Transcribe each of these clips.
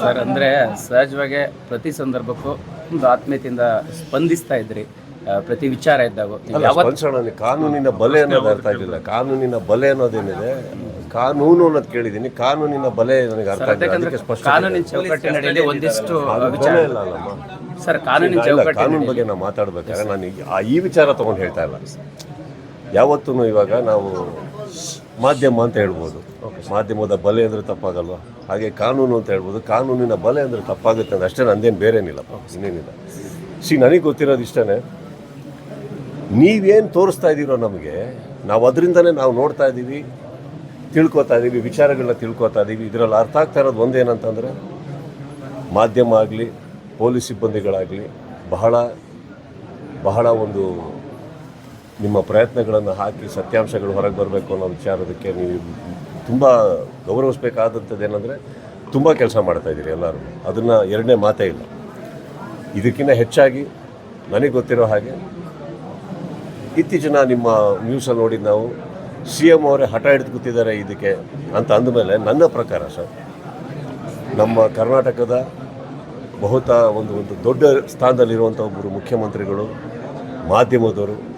Sir ಅಂದರೆ ಸಹಜವಾಗಿ ಪ್ರತಿ ಸಂದರ್ಭಕ್ಕೂ ಒಂದು ಆತ್ಮೀಯತೆಯಿಂದ ಸ್ಪಂದಿಸ್ತಾ ಇದ್ರಿ. ಪ್ರತಿ ವಿಚಾರ ಇದ್ದಾಗ. ಕಾನೂನಿನ ಬಲೆ ಅನ್ನೋದು ಅರ್ಥ ಆಗಿಲ್ಲ. ಕಾನೂನಿನ ಬಲೆ ಅನ್ನೋದೇನಿದೆ ಕಾನೂನು ಅನ್ನೋದು ಕೇಳಿದ್ದೀನಿ. ಕಾನೂನಿನ ಬಲೆ ನನಗೆ ಅರ್ಥ ಆಗಿಲ್ಲ. ಕಾನೂನಿನ ಒಂದಿಷ್ಟು ವಿಚಾರ ಇಲ್ಲ ಸರ್ ಕಾನೂನಿನ ಕಾನೂನು ಬಗ್ಗೆ ನಾವು ಮಾತಾಡ್ಬೇಕಾದ್ರೆ ನಾನು ಈ ವಿಚಾರ ತಗೊಂಡು ಹೇಳ್ತಾ ಇಲ್ಲ. ಯಾವತ್ತೂ ಇವಾಗ ನಾವು ಮಾಧ್ಯಮ ಅಂತ ಹೇಳ್ಬೋದು. ಮಾಧ್ಯಮದ ಬಲೆ ಅಂದರೆ ತಪ್ಪಾಗಲ್ವಾ? ಹಾಗೆ ಕಾನೂನು ಅಂತ ಹೇಳ್ಬೋದು. ಕಾನೂನಿನ ಬಲೆ ಅಂದರೆ ತಪ್ಪಾಗುತ್ತೆ ಅಂದರೆ ಅಷ್ಟೇ ನಂದೇನು ಬೇರೇನಿಲ್ಲ. ಇನ್ನೇನಿಲ್ಲ. ಸಿ ನನಗೆ ಗೊತ್ತಿರೋದು ಇಷ್ಟೇ ನೀವೇನು ತೋರಿಸ್ತಾ ಇದ್ದೀರೋ ನಮಗೆ, ನಾವು ಅದರಿಂದನೇ ನಾವು ನೋಡ್ತಾ ಇದ್ದೀವಿ ತಿಳ್ಕೊತಾ ಇದ್ದೀವಿ ವಿಚಾರಗಳನ್ನ ತಿಳ್ಕೊತಾ ಇದ್ದೀವಿ ಇದರಲ್ಲಿ ಅರ್ಥ ಆಗ್ತಾ ಇರೋದು ಒಂದೇನಂತಂದರೆ, ಮಾಧ್ಯಮ ಆಗಲಿ, ಪೊಲೀಸ್ ಸಿಬ್ಬಂದಿಗಳಾಗಲಿ, ಬಹಳ ಬಹಳ ಒಂದು ನಿಮ್ಮ ಪ್ರಯತ್ನಗಳನ್ನು ಹಾಕಿ ಸತ್ಯಾಂಶಗಳು ಹೊರಗೆ ಬರಬೇಕು ಅನ್ನೋ ವಿಚಾರದಕ್ಕೆ ನೀವು ತುಂಬ ಗೌರವಿಸ್ಬೇಕಾದಂಥದ್ದು ಏನಂದರೆ ತುಂಬ ಕೆಲಸ ಮಾಡ್ತಾ ಇದ್ದೀರಿ ಎಲ್ಲರೂ. ಅದನ್ನು ಎರಡನೇ ಮಾತೇ ಇಲ್ಲ. ಇದಕ್ಕಿಂತ ಹೆಚ್ಚಾಗಿ ನನಗೆ ಗೊತ್ತಿರೋ ಹಾಗೆ ಇತ್ತೀಚಿನ ನಿಮ್ಮ ನ್ಯೂಸಲ್ಲಿ ನೋಡಿ ನಾವು ಸಿ ಎಂ ಅವರೇ ಹಠ ಹಿಡಿದು ಕೂತಿದ್ದಾರೆ ಇದಕ್ಕೆ ಅಂತ ಅಂದಮೇಲೆ ನನ್ನ ಪ್ರಕಾರ ಸರ್, ನಮ್ಮ ಕರ್ನಾಟಕದ ಬಹುತ ಒಂದು ಒಂದು ದೊಡ್ಡ ಸ್ಥಾನದಲ್ಲಿರುವಂಥ ಒಬ್ಬರು ಮುಖ್ಯಮಂತ್ರಿಗಳು, ಮಾಧ್ಯಮದವರು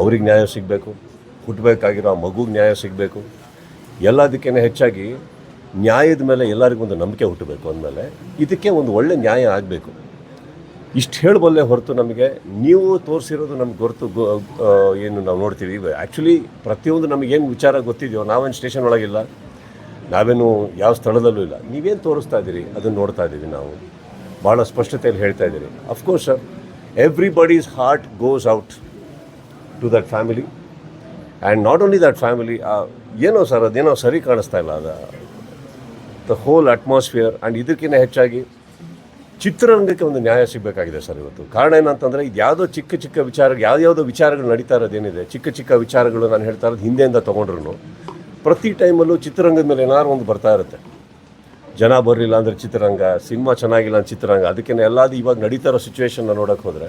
ಅವ್ರಿಗೆ ನ್ಯಾಯ ಸಿಗಬೇಕು ಹುಟ್ಟಬೇಕಾಗಿರೋ ಆ ಮಗುಗೆ ನ್ಯಾಯ ಸಿಗಬೇಕು. ಎಲ್ಲದಕ್ಕೇನೆ ಹೆಚ್ಚಾಗಿ ನ್ಯಾಯದ ಮೇಲೆ ಎಲ್ಲರಿಗೂ ಒಂದು ನಂಬಿಕೆ ಹುಟ್ಟಬೇಕು ಅಂದಮೇಲೆ ಇದಕ್ಕೆ ಒಂದು ಒಳ್ಳೆ ನ್ಯಾಯ ಆಗಬೇಕು. ಇಷ್ಟು ಹೇಳಬಲ್ಲೆ ಹೊರತು ನಮಗೆ ನೀವು ತೋರಿಸಿರೋದು ನಮ್ಗೆ ಗೊತ್ತು ಏನು ನಾವು ನೋಡ್ತೀವಿ. ಆ್ಯಕ್ಚುಲಿ ಪ್ರತಿಯೊಂದು ನಮಗೇನು ವಿಚಾರ ಗೊತ್ತಿದೆಯೋ, ನಾವೇನು ಸ್ಟೇಷನ್ ಒಳಗಿಲ್ಲ, ನಾವೇನು ಯಾವ ಸ್ಥಳದಲ್ಲೂ ಇಲ್ಲ. ನೀವೇನು ತೋರಿಸ್ತಾ ಇದ್ದೀರಿ, ಅದನ್ನು ನೋಡ್ತಾ ಇದ್ದೀವಿ ನಾವು. ಭಾಳ ಸ್ಪಷ್ಟತೆಯಲ್ಲಿ ಹೇಳ್ತಾ ಇದ್ದೀರಿ. Of course sir everybody's heart goes out to that family and not only that family ಏನೋ ಸರ್, ಅದೇನೋ ಸರಿ ಕಾಣಿಸ್ತಾ ಇಲ್ಲ ಅದು. ದ ಹೋಲ್ ಅಟ್ಮಾಸ್ಫಿಯರ್ ಆ್ಯಂಡ್ ಇದಕ್ಕಿಂತ ಹೆಚ್ಚಾಗಿ ಚಿತ್ರರಂಗಕ್ಕೆ ಒಂದು ನ್ಯಾಯ ಸಿಗಬೇಕಾಗಿದೆ ಸರ್ ಇವತ್ತು. ಕಾರಣ ಏನಂತಂದರೆ, ಇದು ಯಾವುದೋ ಚಿಕ್ಕ ಚಿಕ್ಕ ವಿಚಾರ, ಯಾವ್ಯಾವುದೋ ವಿಚಾರಗಳು ನಡೀತಾ ಇರೋದೇನಿದೆ ಚಿಕ್ಕ ಚಿಕ್ಕ ವಿಚಾರಗಳು ನಾನು ಹೇಳ್ತಾ ಇರೋದು ಹಿಂದೆಯಿಂದ ತೊಗೊಂಡ್ರು ಪ್ರತಿ ಟೈಮಲ್ಲೂ ಚಿತ್ರರಂಗದ ಮೇಲೆ ಏನಾದ್ರು ಒಂದು ಬರ್ತಾ ಇರುತ್ತೆ. ಜನ ಬರಲಿಲ್ಲ ಅಂದರೆ ಚಿತ್ರರಂಗ, ಸಿನಿಮಾ ಚೆನ್ನಾಗಿಲ್ಲ ಅಂದ್ರೆ ಚಿತ್ರರಂಗ. ಅದಕ್ಕೆ ಎಲ್ಲಾದು ಇವಾಗ ನಡೀತಾ ಇರೋ ಸಿಚುವೇಶನ್ನ ನೋಡೋಕೆ ಹೋದರೆ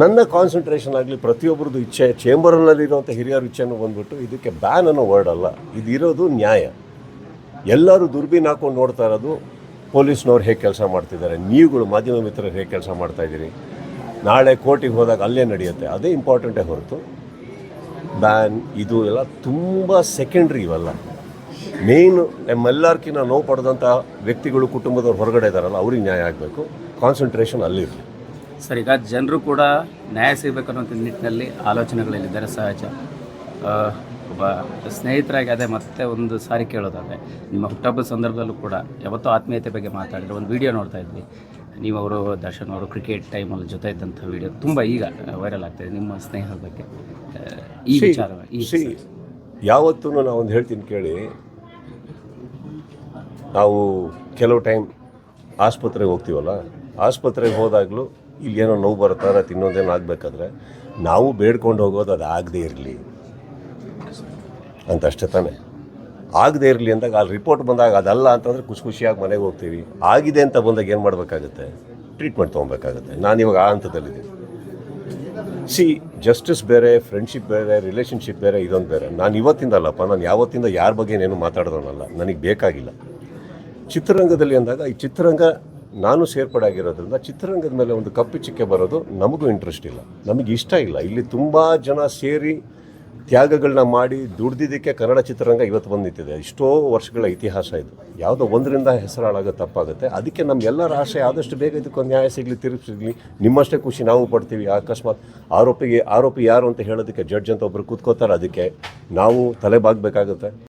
ನನ್ನ ಕಾನ್ಸಂಟ್ರೇಷನ್ ಆಗಲಿ ಪ್ರತಿಯೊಬ್ಬರದ್ದು ಇಚ್ಛೆ ಚೇಂಬರ್ನಲ್ಲಿರುವಂಥ ಹಿರಿಯರ ಇಚ್ಛೆನೂ ಬಂದ್ಬಿಟ್ಟು ಇದಕ್ಕೆ ಬ್ಯಾನ್ ಅನ್ನೋ ವರ್ಡ್ ಅಲ್ಲ. ಇದಿರೋದು ನ್ಯಾಯ. ಎಲ್ಲರೂ ದುರ್ಬೀನ್ ಹಾಕೊಂಡು ನೋಡ್ತಾ ಇರೋದು ಪೊಲೀಸ್ನವ್ರು ಹೇಗೆ ಕೆಲಸ ಮಾಡ್ತಿದ್ದಾರೆ. ನೀವುಗಳು ಮಾಧ್ಯಮ ಮಿತ್ರರು ಹೇಗೆ ಕೆಲಸ ಮಾಡ್ತಾ ಇದ್ದೀರಿ. ನಾಳೆ ಕೋರ್ಟಿಗೆ ಹೋದಾಗ ಅಲ್ಲೇ ನಡೆಯುತ್ತೆ. ಅದೇ ಇಂಪಾರ್ಟೆಂಟೇ ಹೊರತು ಬ್ಯಾನ್ ಇದು ಎಲ್ಲ ತುಂಬ ಸೆಕೆಂಡ್ರಿ ಇವೆಲ್ಲ. ಮೇಯ್ನ್ ನಮ್ಮೆಲ್ಲರ್ಕಿನ್ನ ನೋವು ಪಡೆದಂಥ ವ್ಯಕ್ತಿಗಳು ಕುಟುಂಬದವ್ರು ಹೊರಗಡೆ ಇದ್ದಾರಲ್ಲ, ಅವ್ರಿಗೆ ನ್ಯಾಯ ಆಗಬೇಕು. ಕಾನ್ಸಂಟ್ರೇಷನ್ ಅಲ್ಲಿರಲಿ. ಸರ್ ಈಗ ಜನರು ಕೂಡ ನ್ಯಾಯ ಸಿಗಬೇಕನ್ನುವಂಥ ನಿಟ್ಟಿನಲ್ಲಿ ಆಲೋಚನೆಗಳಲ್ಲಿದ್ದಾರೆ ಸಹಜ. ಒಬ್ಬ ಸ್ನೇಹಿತರಾಗಿ ಅದೇ ಮತ್ತೆ ಒಂದು ಸಾರಿ ಕೇಳೋದಾದರೆ ನಿಮ್ಮ ಹುಟ್ಟಹಬ್ಬದ ಸಂದರ್ಭದಲ್ಲೂ ಕೂಡ ಯಾವತ್ತೂ ಆತ್ಮೀಯತೆ ಬಗ್ಗೆ ಮಾತಾಡಿದ್ರೆ ಒಂದು ವಿಡಿಯೋ ನೋಡ್ತಾ ಇದ್ವಿ. ನೀವು ಅವರು ದರ್ಶನ್ ಅವರು ಕ್ರಿಕೆಟ್ ಟೈಮಲ್ಲಿ ಜೊತೆ ಇದ್ದಂಥ ವಿಡಿಯೋ ತುಂಬ ಈಗ ವೈರಲ್ ಆಗ್ತಾಯಿದೆ ನಿಮ್ಮ ಸ್ನೇಹದ ಬಗ್ಗೆ. ಈ ವಿಚಾರ ಈ ಯಾವತ್ತೂ ನಾವು ಒಂದು ಹೇಳ್ತೀನಿ ಕೇಳಿ. ನಾವು ಕೆಲವು ಟೈಮ್ ಆಸ್ಪತ್ರೆಗೆ ಹೋಗ್ತೀವಲ್ಲ ಆಸ್ಪತ್ರೆಗೆ ಹೋದಾಗಲೂ ಇಲ್ಲಿ ಏನೋ ನೋವು ಬರುತ್ತಾರೆ, ತಿನ್ನೋದೇನೋ ಆಗಬೇಕಾದ್ರೆ ನಾವು ಬೇಡ್ಕೊಂಡು ಹೋಗೋದು ಅದು ಆಗದೇ ಇರಲಿ ಅಂತ ಅಷ್ಟೇ ತಾನೇ. ಆಗದೇ ಇರಲಿ ಅಂದಾಗ ಅಲ್ಲಿ ರಿಪೋರ್ಟ್ ಬಂದಾಗ ಅದಲ್ಲ ಅಂತಂದರೆ ಖುಷಿ ಖುಷಿಯಾಗಿ ಮನೆಗೆ ಹೋಗ್ತೀವಿ. ಆಗಿದೆ ಅಂತ ಬಂದಾಗ ಏನು ಮಾಡಬೇಕಾಗುತ್ತೆ? ಟ್ರೀಟ್ಮೆಂಟ್ ತೊಗೊಬೇಕಾಗುತ್ತೆ. ನಾನು ಇವಾಗ ಆ ಹಂತದಲ್ಲಿದ್ದೀನಿ ಸಿ ಜಸ್ಟಿಸ್ ಬೇರೆ ಫ್ರೆಂಡ್ಶಿಪ್ ಬೇರೆ ರಿಲೇಷನ್ಶಿಪ್ ಬೇರೆ, ಇದೊಂದು ಬೇರೆ. ನಾನು ಇವತ್ತಿಂದ ಅಲ್ಲಪ್ಪ ನಾನು ಯಾವತ್ತಿಂದ ಯಾರ ಬಗ್ಗೆ ಏನು ಮಾತಾಡೋದನ್ನಲ್ಲ. ನನಗೆ ಬೇಕಾಗಿಲ್ಲ. ಚಿತ್ರರಂಗದಲ್ಲಿ ಅಂದಾಗ ಈ ಚಿತ್ರರಂಗ ನಾನು ಸೇರ್ಪಡೆ ಆಗಿರೋದ್ರಿಂದ ಚಿತ್ರರಂಗದ ಮೇಲೆ ಒಂದು ಕಪ್ಪು ಚಿಕ್ಕೆ ಬರೋದು ನಮಗೂ ಇಂಟ್ರೆಸ್ಟ್ ಇಲ್ಲ. ನಮಗೆ ಇಷ್ಟ ಇಲ್ಲ. ಇಲ್ಲಿ ತುಂಬ ಜನ ಸೇರಿ ತ್ಯಾಗಗಳನ್ನ ಮಾಡಿ ದುಡ್ದಿದ್ದಕ್ಕೆ ಕನ್ನಡ ಚಿತ್ರರಂಗ ಇವತ್ತು ಬಂದು ನಿಂತಿದೆ ಎಷ್ಟೋ ವರ್ಷಗಳ ಇತಿಹಾಸ ಇದು. ಯಾವುದೋ ಒಂದರಿಂದ ಹೆಸರಾಳಾಗೋ ತಪ್ಪಾಗುತ್ತೆ. ಅದಕ್ಕೆ ನಮ್ಮೆಲ್ಲರ ಆಸೆ ಆದಷ್ಟು ಬೇಗ ಇದಕ್ಕೊಂದು ನ್ಯಾಯ ಸಿಗಲಿ ತಿರುಗಿಸಿರಲಿ ನಿಮ್ಮಷ್ಟೇ ಖುಷಿ ನಾವು ಪಡ್ತೀವಿ. ಅಕಸ್ಮಾತ್ ಆರೋಪಿಗೆ, ಆರೋಪಿ ಯಾರು ಅಂತ ಹೇಳೋದಕ್ಕೆ ಜಡ್ಜ್ ಅಂತ ಒಬ್ಬರು ಕೂತ್ಕೋತಾರೆ. ಅದಕ್ಕೆ ನಾವು ತಲೆ ಬಾಗಬೇಕಾಗುತ್ತೆ.